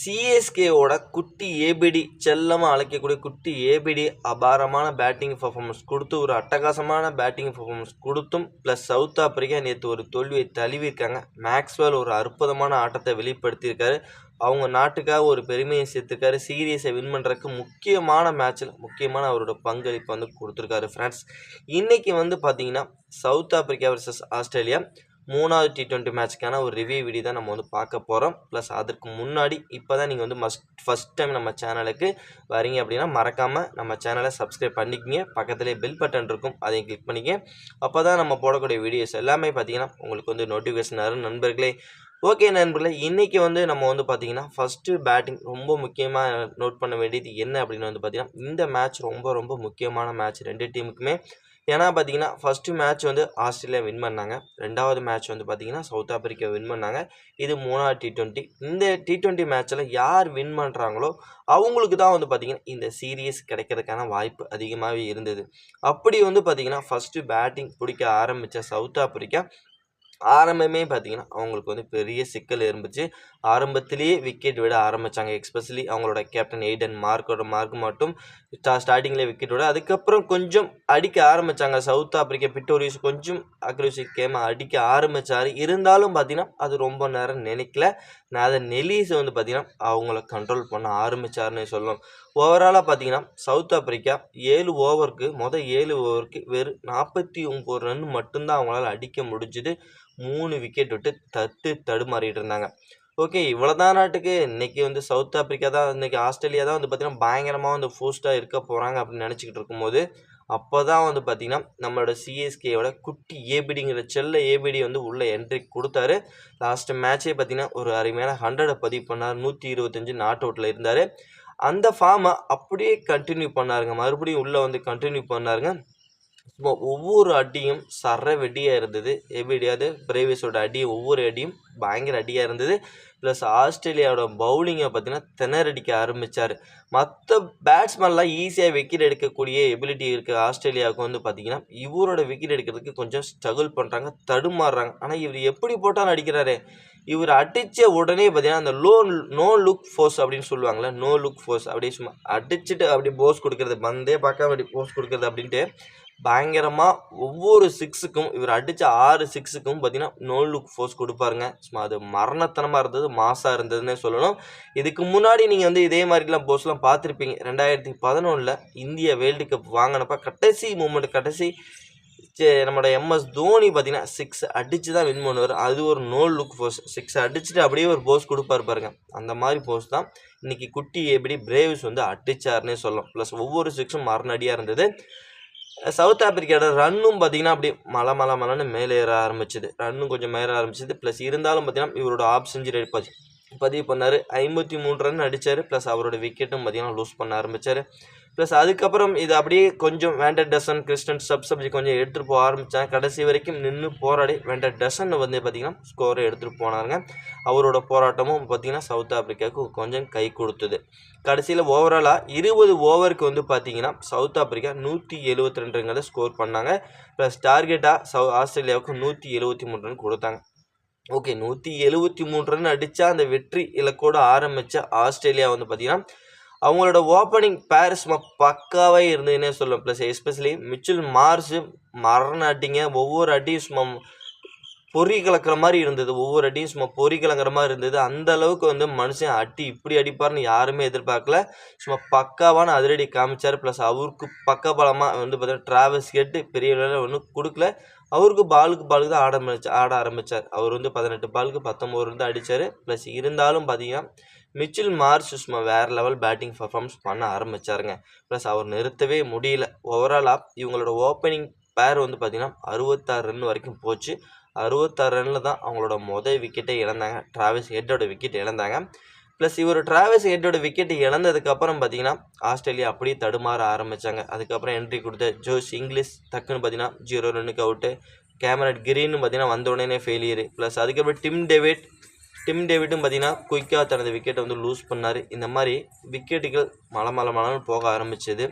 சிஎஸ்கேவோட குட்டி ஏபிடி செல்லமாக அழைக்கக்கூடிய குட்டி ஏபிடி அபாரமான பேட்டிங் பர்ஃபார்மன்ஸ் கொடுத்து ஒரு அட்டகாசமான பேட்டிங் பர்ஃபார்மன்ஸ் கொடுத்தும் ப்ளஸ் சவுத் ஆப்பிரிக்கா நேற்று ஒரு தோல்வியை தழுவியிருக்காங்க. மேக்ஸ்வெல் ஒரு அற்புதமான ஆட்டத்தை வெளிப்படுத்தியிருக்காரு. அவங்க நாட்டுக்காக ஒரு பெருமையை சேர்த்துருக்காரு. சீரியஸை வின் பண்ணுறதுக்கு முக்கியமான மேட்ச்சில் முக்கியமான அவரோட பங்களிப்பு வந்து கொடுத்துருக்காரு ஃப்ரெண்ட்ஸ் இன்றைக்கி வந்து பார்த்திங்கன்னா சவுத் ஆப்பிரிக்கா வர்சஸ் ஆஸ்திரேலியா மூணாவது டி டுவெண்ட்டி மேட்ச்க்கான ஒரு ரிவ்யூ வீடியோ தான் நம்ம வந்து பார்க்க போகிறோம் ப்ளஸ் அதற்கு முன்னாடி இப்போ தான் நீங்கள் வந்து மஸ்ட் ஃபஸ்ட் டைம் நம்ம சேனலுக்கு வரீங்க அப்படின்னா மறக்காமல் நம்ம சேனலை சப்ஸ்கிரைப் பண்ணிக்கிங்க. பக்கத்துலேயே பெல் பட்டன் இருக்கும் அதையும் கிளிக் பண்ணிக்க அப்போ தான் நம்ம போடக்கூடிய வீடியோஸ் எல்லாமே பார்த்தீங்கன்னா உங்களுக்கு வந்து நோட்டிஃபிகேஷன் வரும் நண்பர்களே. ஓகே நண்பர்களே இன்றைக்கி வந்து நம்ம வந்து பார்த்திங்கன்னா ஃபஸ்ட்டு பேட்டிங் ரொம்ப முக்கியமாக நோட் பண்ண வேண்டியது என்ன அப்படின்னு வந்து பார்த்திங்கன்னா இந்த மேட்ச் ரொம்ப ரொம்ப முக்கியமான மேட்ச் ரெண்டு டீமுக்குமே ஏன்னா பார்த்தீங்கன்னா ஃபஸ்ட்டு மேட்ச் வந்து ஆஸ்திரேலியா வின் பண்ணாங்க. ரெண்டாவது மேட்ச் வந்து பார்த்தீங்கன்னா சவுத் ஆப்பிரிக்கா வின் பண்ணாங்க. இது மூணாவது டி டுவெண்ட்டி இந்த டி டுவெண்ட்டி மேட்ச்சில் யார் வின் பண்ணுறாங்களோ அவங்களுக்கு தான் வந்து பார்த்திங்கன்னா இந்த சீரியஸ் கிடைக்கிறதுக்கான வாய்ப்பு அதிகமாகவே இருந்தது. அப்படி வந்து பார்த்திங்கன்னா ஃபஸ்ட்டு பேட்டிங் பிடிக்க ஆரம்பித்த சவுத் ஆப்பிரிக்கா ஆரம்பமே பார்த்தீங்கன்னா அவங்களுக்கு வந்து பெரிய சிக்கல் இருந்துச்சு. ஆரம்பத்திலேயே விக்கெட் விட ஆரம்பித்தாங்க எக்ஸ்பெஷலி அவங்களோட கேப்டன் எய்டன் மார்க்கோட மார்க் மட்டும் ஸ்டா ஸ்டார்டிங்கில் விக்கெட் விட. அதுக்கப்புறம் கொஞ்சம் அடிக்க ஆரம்பித்தாங்க சவுத் ஆப்பிரிக்கா பிட்டோரியஸ் கொஞ்சம் அக்ரூசி கேம் அடிக்க ஆரம்பித்தார் இருந்தாலும் பார்த்தீங்கன்னா அது ரொம்ப நேரம் நினைக்கல. நான் அதை நெலீஸை வந்து பார்த்திங்கன்னா அவங்கள கண்ட்ரோல் பண்ண ஆரம்பித்தாருன்னு சொல்லலாம் ஓவராலாக பார்த்தீங்கன்னா சவுத் ஆப்பிரிக்கா ஏழு ஓவருக்கு மொதல் ஏழு ஓவருக்கு வெறும் நாற்பத்தி ஒம்பது ரன் மட்டும்தான் அவங்களால அடிக்க முடிஞ்சுது. மூணு விக்கெட் விட்டு தட்டு தடுமாறிட்டு இருந்தாங்க. ஓகே இவ்வளோ தான் நாட்டுக்கு. இன்றைக்கி வந்து சவுத் ஆப்பிரிக்கா தான் இன்றைக்கி ஆஸ்திரேலியா தான் வந்து பார்த்திங்கன்னா பயங்கரமாக வந்து ஃபோஸ்ட்டாக இருக்க போகிறாங்க அப்படின்னு நினச்சிக்கிட்டு இருக்கும்போது அப்போ தான் வந்து பார்த்திங்கன்னா நம்மளோட சிஎஸ்கேயோட குட்டி ஏபிடிங்கிற செல்ல ஏபிடி வந்து உள்ளே என்ட்ரி கொடுத்தாரு. லாஸ்ட்டு மேட்ச்சே பார்த்திங்கன்னா ஒரு அருமையான ஹண்ட்ரடை பதிவு பண்ணார். நூற்றி இருபத்தஞ்சு நாட் அவுட்டில் இருந்தார். அந்த ஃபார்மை அப்படியே கண்டினியூ பண்ணாருங்க. மறுபடியும் உள்ளே வந்து கண்டினியூ பண்ணாருங்க. ஒவ்வொரு அடியும் சர வெடியாக இருந்தது. எப்படியாவது பிரேவிஸோட அடி ஒவ்வொரு அடியும் பயங்கர அடியாக இருந்தது. ப்ளஸ் ஆஸ்திரேலியாவோட பவுலிங்கை பார்த்தீங்கன்னா திணறடிக்க ஆரம்பித்தார் மற்ற பேட்ஸ்மேன்லாம் ஈஸியாக விக்கெட் எடுக்கக்கூடிய எபிலிட்டி இருக்குது ஆஸ்திரேலியாவுக்கு வந்து பார்த்தீங்கன்னா. இவரோட விக்கெட் எடுக்கிறதுக்கு கொஞ்சம் ஸ்ட்ரகிள் பண்ணுறாங்க தடுமாறுறாங்க. ஆனால் இவர் எப்படி போட்டாலும் அடிக்கிறாரு. இவர் அடித்த உடனே பார்த்தீங்கன்னா அந்த லோ நோ லுக் ஃபோர்ஸ் அப்படின்னு சொல்லுவாங்கள்ல நோ லுக் ஃபோர்ஸ் அப்படியே சும்மா அடிச்சுட்டு அப்படி போஸ் கொடுக்குறது பந்தே பார்க்காம அப்படி போஸ் கொடுக்குறது அப்படின்ட்டு பயங்கரமாக ஒவ்வொரு சிக்ஸுக்கும் இவர் அடித்த ஆறு சிக்ஸுக்கும் பார்த்தீங்கன்னா நோ லுக் ஃபோர்ஸ் கொடுப்பாருங்க. சும்மா அது மரணத்தனமாக இருந்தது மாசாக இருந்ததுன்னே சொல்லணும். இதுக்கு முன்னாடி நீங்கள் வந்து இதே மாதிரிலாம் போஸ்லாம் பார்த்துருப்பீங்க. ரெண்டாயிரத்தி பதினொன்றில் இந்திய வேர்ல்டு கப் வாங்கினப்ப கடைசி மூமெண்ட் கடைசி நம்மளோட எம்எஸ் தோனி பார்த்தீங்கன்னா சிக்ஸ் அடித்து தான் வின் பண்ணுவார். அது ஒரு நோ லுக் போஸ் சிக்ஸ் அடிச்சுட்டு அப்படியே ஒரு போஸ் கொடுப்பாரு பாருங்க. அந்த மாதிரி போஸ் தான் இன்றைக்கி குட்டி எப்படி பிரேவ்ஸ் வந்து அடிச்சாருன்னே சொல்லலாம். ப்ளஸ் ஒவ்வொரு சிக்ஸும் மரணடியாக இருந்தது. சவுத் ஆப்பிரிக்காவோட ரன்னும் பார்த்தீங்கன்னா அப்படியே மலை மலை மலைன்னு மேலே ஏற ஆரம்பிச்சது. ரன்னும் கொஞ்சம் மேலே ஆரம்பிச்சது. ப்ளஸ் இருந்தாலும் பார்த்தீங்கன்னா இவரோட ஆஃப் செஞ்சுரி பதிவு பதிவு பண்ணார். ஐம்பத்தி மூணு ரன் அடித்தார் ப்ளஸ் அவரோட விக்கெட்டும் பார்த்தீங்கன்னா லூஸ் பண்ண ஆரம்பித்தார் ப்ளஸ் அதுக்கப்புறம் இது அப்படியே கொஞ்சம் van der Dussen Kirsten sub subject கொஞ்சம் எடுத்துகிட்டு போக ஆரம்பித்தாங்க கடைசி வரைக்கும் நின்று போராடி வேண்டட் டசன் வந்து பார்த்திங்கன்னா ஸ்கோரை எடுத்துகிட்டு போனாங்க அவரோட போராட்டமும் பார்த்திங்கன்னா சவுத் ஆப்பிரிக்காவுக்கு கொஞ்சம் கை கொடுத்தது. கடைசியில் ஓவராலாக இருபது ஓவருக்கு வந்து பார்த்திங்கன்னா சவுத் ஆப்பிரிக்கா நூற்றி எழுபத்தி ரெண்டுங்கிறத ஸ்கோர் பண்ணாங்க. ப்ளஸ் டார்கெட்டாக சவு ஆஸ்திரேலியாவுக்கு நூற்றி எழுபத்தி மூணு ரன் கொடுத்தாங்க. ஓகே நூற்றி எழுபத்தி மூணு ரன் அடித்தா அந்த வெற்றி இலக்கோடு ஆரம்பித்த ஆஸ்திரேலியா வந்து பார்த்திங்கன்னா அவங்களோட ஓப்பனிங் பேர் சும்மா பக்காவே இருந்ததுன்னே சொல்லுவேன் ப்ளஸ் எஸ்பெஷலி மிச்சில் மார்ஸு மரண அடிங்க ஒவ்வொரு அடியும் சும்மா பொறி கலக்கிற மாதிரி இருந்தது. ஒவ்வொரு அடியும் சும்மா பொறி கலங்குற மாதிரி இருந்தது. அந்த அளவுக்கு வந்து மனுஷன் அடி இப்படி அடிப்பார்னு யாருமே எதிர்பார்க்கல. சும்மா பக்காவான அதிரடி காமிச்சார். ப்ளஸ் அவருக்கு பக்க பலமாக வந்து பார்த்தீங்கன்னா ட்ராவல்ஸ் கேட்டு பெரிய லெவலில் ஒன்றும் கொடுக்கல. அவருக்கு பாலுக்கு பாலுக்கு தான் ஆட ஆட ஆரம்பித்தார் அவர் வந்து பதினெட்டு பாலுக்கு பத்தொம்போது வந்து அடித்தார் ப்ளஸ் இருந்தாலும் பார்த்தீங்கன்னா மிச்சில் மார்ச் சும்மா வேறு லெவல் பேட்டிங் பர்ஃபார்மன்ஸ் பண்ண ஆரம்பித்தாருங்க ப்ளஸ் அவர் நிறுத்தவே முடியல. ஓவராலாக இவங்களோட ஓப்பனிங் பேர் வந்து பார்த்திங்கன்னா அறுபத்தாறு ரன் வரைக்கும் போச்சு. அறுபத்தாறு ரனில் தான் அவங்களோட மொதல் விக்கெட்டை இழந்தாங்க. டிராவிஸ் ஹெட்டோட விக்கெட் இழந்தாங்க. ப்ளஸ் இவர் ட்ராவல்ஸ் ஹெட்டோட விக்கெட் இழந்ததுக்கப்புறம் பார்த்தீங்கன்னா ஆஸ்திரேலியா அப்படியே தடுமாற ஆரம்பித்தாங்க அதுக்கப்புறம் என்ட்ரி கொடுத்த ஜோஸ் இங்கிலீஷ் டக்குன்னு பார்த்தீங்கன்னா ஜீரோ ரன்னுக்கு அவுட்டு கேமரட் கிரீன்னு பார்த்தீங்கன்னா வந்த உடனே ஃபெயிலியர் ப்ளஸ் அதுக்கப்புறம் டிம் டேவிட் டிம் டேவிட்டும் பார்த்தீங்கன்னா குயிக்காக தனது விக்கெட்டை வந்து லூஸ் பண்ணார். இந்த மாதிரி விக்கெட்டுகள் மலை மலை மலன்னு போக ஆரம்பிச்சது.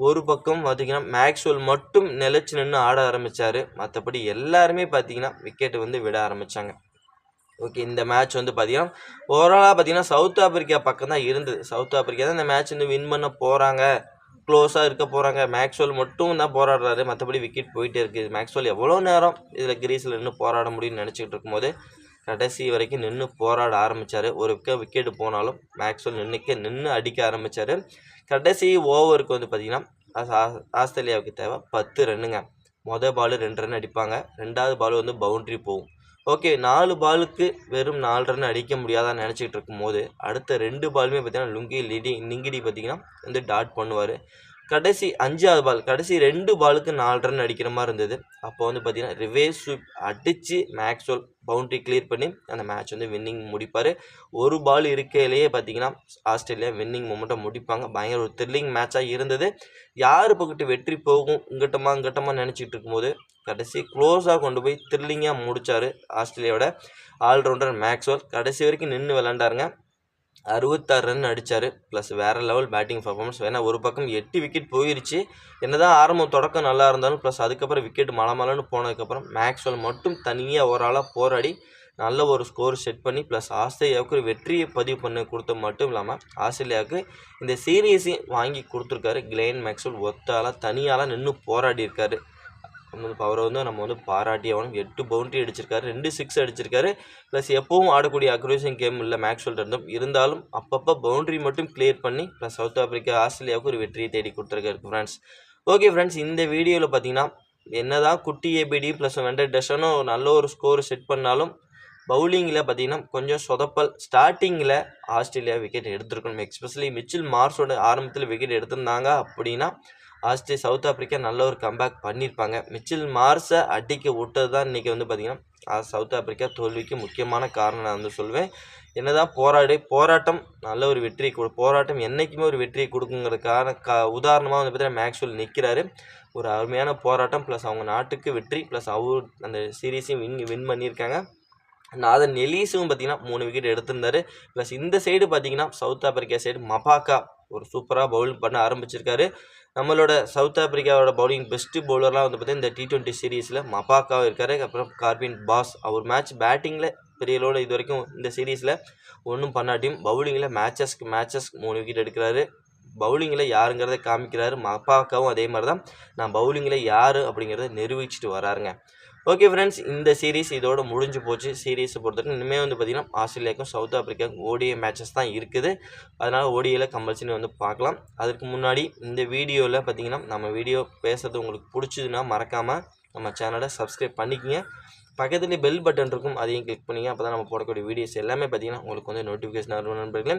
ஒரு பக்கம் பார்த்திங்கன்னா மேக்ஸ்வெல் மட்டும் நிலச்சி நின்று ஆட ஆரம்பித்தார் மற்றபடி எல்லாருமே பார்த்தீங்கன்னா விக்கெட்டை வந்து விட ஆரம்பித்தாங்க ஓகே இந்த மேட்ச் வந்து பார்த்தீங்கன்னா ஓவராலாக பார்த்தீங்கன்னா சவுத் ஆப்பிரிக்கா பக்கம் தான் இருந்தது. சவுத் ஆப்பிரிக்கா தான் இந்த மேட்ச் வந்து வின் பண்ண போகிறாங்க க்ளோஸாக இருக்க போகிறாங்க மேக்ஸ்வெல் மட்டும் தான் போராடுறாரு. மற்றபடி விக்கெட் போயிட்டே இருக்குது மேக்ஸ்வெல் எவ்வளோ நேரம் இதில் கிரீஸில் நின்று போராட முடியும்னு நினச்சிக்கிட்டு இருக்கும்போது கடைசி வரைக்கும் நின்று போராட ஆரம்பித்தார் ஒரு விக்கெட்டு விக்கெட் போனாலும் மேக்ஸ்வெல் நின்றுக்க நின்று அடிக்க ஆரம்பித்தார் கடைசி ஓவருக்கு வந்து பார்த்திங்கன்னா ஆஸ்திரேலியாவுக்கு தேவை பத்து ரன்னுங்க. மொதல் பாலு ரெண்டு ரன் அடிப்பாங்க. ரெண்டாவது பால் வந்து பவுண்ட்ரி போகும். ஓகே நாலு பாலுக்கு வெறும் நாலு ரன் அடிக்க முடியாதான்னு நினச்சிக்கிட்டு இருக்கும்போது அடுத்த ரெண்டு பாலுமே பார்த்திங்கன்னா லுங்கி லிடி நிங்கிடி பார்த்தீங்கன்னா வந்து டாட் பண்ணுவார். கடைசி அஞ்சாவது பால் கடைசி ரெண்டு பாலுக்கு நாலு ரன் அடிக்கிற மாதிரி இருந்தது. அப்போ வந்து பார்த்தீங்கன்னா ரிவேஸ் ஸ்வீப் அடித்து மேக்ஸ்வெல் பவுண்ட்ரி கிளியர் பண்ணி அந்த மேட்ச் வந்து வின்னிங் முடிப்பார். ஒரு பால் இருக்கையிலேயே பார்த்தீங்கன்னா ஆஸ்திரேலியா வின்னிங் மொமெண்ட்டை முடிப்பாங்க. பயங்கர ஒரு த்ரில்லிங் மேட்சாக இருந்தது. யார் பக்கத்து வெற்றி போகும் இங்கிட்டமா இங்கிட்டமா நினச்சிட்டு இருக்கும்போது கடைசி க்ளோஸாக கொண்டு போய் த்ரில்லிங்காக முடித்தார் ஆஸ்திரேலியாவோட ஆல்ரவுண்டர் மேக்ஸ்வெல் கடைசி வரைக்கும் நின்று விளாண்டாருங்க அறுபத்தாறு ரன் அடித்தார் ப்ளஸ் வேறு லெவல் பேட்டிங் பர்ஃபார்மன்ஸ் ஏன்னா ஒரு பக்கம் எட்டு விக்கெட் போயிருச்சு. என்னதான் ஆரம்பம் தொடக்கம் நல்லா இருந்தாலும் ப்ளஸ் அதுக்கப்புறம் விக்கெட் மலை மலைன்னு போனதுக்கப்புறம் மேக்ஸ்வெல் மட்டும் தனியாக ஒரு ஆளாக போராடி நல்ல ஒரு ஸ்கோர் செட் பண்ணி ப்ளஸ் ஆஸ்திரேலியாவுக்கு ஒரு வெற்றியை பதிவு பண்ணி கொடுத்த மட்டும் இல்லாமல் ஆஸ்திரேலியாவுக்கு இந்த சீரீஸையும் வாங்கி கொடுத்துருக்காரு. கிளேன் மேக்ஸ்வெல் ஒத்தாலாக தனியாலாம் நின்று போராடி இருக்காரு வந்து பவரை வந்து நம்ம வந்து பாராட்டி அவனுக்கு எட்டு பவுண்டரி அடிச்சிருக்காரு ரெண்டு சிக்ஸ் அடிச்சிருக்காரு. ப்ளஸ் எப்பவும் ஆடக்கூடிய அக்ரேஷன் கேம் இல்லை மேக்ஸ்வெல் இருந்தும். இருந்தாலும் அப்பப்போ பவுண்ட்ரி மட்டும் கிளியர் பண்ணி ப்ளஸ் சவுத் ஆப்பிரிக்கா ஆஸ்திரேலியாவுக்கு ஒரு வெற்றியை தேடி கொடுத்துருக்காரு ஃப்ரெண்ட்ஸ் ஓகே ஃப்ரெண்ட்ஸ் இந்த வீடியோவில் பார்த்தீங்கன்னா என்னதான் குட்டி ஏபிடி ப்ளஸ் வெண்டர் டெஷனும் நல்ல ஒரு ஸ்கோர் செட் பண்ணாலும் பவுலிங்கில் பார்த்தீங்கன்னா கொஞ்சம் சொதப்பல். ஸ்டார்டிங்கில் ஆஸ்திரேலியா விக்கெட் எடுத்திருக்கணும். எக்ஸ்பெஷலி மிச்சில் மார்ஸோட ஆரம்பத்தில் விக்கெட் எடுத்திருந்தாங்க அப்படின்னா ஆஸ்திரே சவுத் ஆப்பிரிக்கா நல்ல ஒரு கம்பேக் பண்ணியிருப்பாங்க. மிச்சில் மார்ஸை அடிக்க விட்டது தான் இன்றைக்கி வந்து பார்த்திங்கன்னா சவுத் ஆப்பிரிக்கா தோல்விக்கு முக்கியமான காரணம் நான் வந்து சொல்வேன். என்னதான் போராடி போராட்டம் நல்ல ஒரு வெற்றி கொடு போராட்டம் என்றைக்குமே ஒரு வெற்றியை கொடுக்குங்கிறதுக்கான கா உதாரணமாக வந்து பார்த்தீங்கன்னா மேக்ஸ்வெல் நிற்கிறாரு ஒரு அருமையான போராட்டம் ப்ளஸ் அவங்க நாட்டுக்கு வெற்றி ப்ளஸ் அவர் அந்த சீரீஸையும் வின் வின் பண்ணியிருக்காங்க. நாதன் எலீஸும் பார்த்தீங்கன்னா மூணு விக்கெட் எடுத்திருந்தாரு. ப்ளஸ் இந்த சைடு பார்த்தீங்கன்னா சவுத் ஆப்பிரிக்கா சைடு மபாக்கா ஒரு சூப்பராக பவுலிங் பண்ண ஆரம்பிச்சிருக்காரு. நம்மளோட சவுத் ஆப்பிரிக்காவோட பவுலிங் பெஸ்ட்டு பவுலர்லாம் வந்து பார்த்தீங்கன்னா இந்த டி டுவெண்ட்டி சீரீஸில் மபாக்காவும் இருக்காரு. அப்புறம் கார்பின் பாஸ் அவர் மேட்ச் பேட்டிங்கில் பெரிய லெவலில் இது வரைக்கும் இந்த சீரீஸில் ஒன்றும் பண்ணாட்டியும் பவுலிங்கில் மேட்சஸ்க்கு மேட்சஸ் மூணு விக்கெட் எடுக்கிறாரு. பவுலிங்கில் யாருங்கிறத காமிக்கிறாரு. மப்பாக்காவும் அதே மாதிரி தான் நான் பவுலிங்கில் யார் அப்படிங்கிறத நிரூபிச்சுட்டு வராருங்க. ஓகே ஃப்ரெண்ட்ஸ் இந்த சீரீஸ் இதோட முடிஞ்சு போச்சு. சீரீஸை பொறுத்தவரைக்கும் இனிமேல் வந்து பார்த்திங்கன்னா ஆஸ்திரேலியாவுக்கும் சவுத் ஆப்பிரிக்காவுக்கும் ஓடிஐ மேட்சஸ் தான் இருக்குது. அதனால் ஓடிஐயில் கம்பல்சரி வந்து பார்க்கலாம். அதுக்கு முன்னாடி இந்த வீடியோவில் பார்த்தீங்கன்னா நம்ம வீடியோ பேசுறது உங்களுக்கு பிடிச்சதுன்னா மறக்காமல் நம்ம சேனலை சப்ஸ்கிரைப் பண்ணிக்கங்க. பக்கத்துலேயே பெல் பட்டன் இருக்கும் அதையும் கிளிக் பண்ணிங்க. அப்போ தான் நம்ம போடக்கூடிய வீடியோஸ் எல்லாமே பார்த்தீங்கன்னா உங்களுக்கு வந்து நோட்டிஃபிகேஷன் வரும் நண்பர்களே.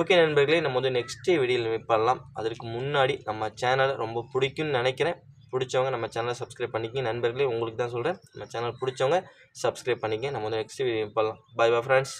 ஓகே நண்பர்களே நம்ம வந்து நெக்ஸ்ட் வீடியோவில் மீட் பண்ணலாம். அதற்கு முன்னாடி நம்ம சேனலை ரொம்ப பிடிக்கும்னு நினைக்கிறேன். பிடிச்சவங்க நம்ம சேனலை சப்ஸ்கிரைப் பண்ணிக்கங்க. நண்பர்களே உங்களுக்கு தான் சொல்கிறேன் நம்ம சேனல் பிடிச்சவங்க சப்ஸ்கிரைப் பண்ணிக்க நம்ம வந்து நெக்ஸ்ட் வீடியோ பண்ணலாம் பை பை ஃப்ரெண்ட்ஸ்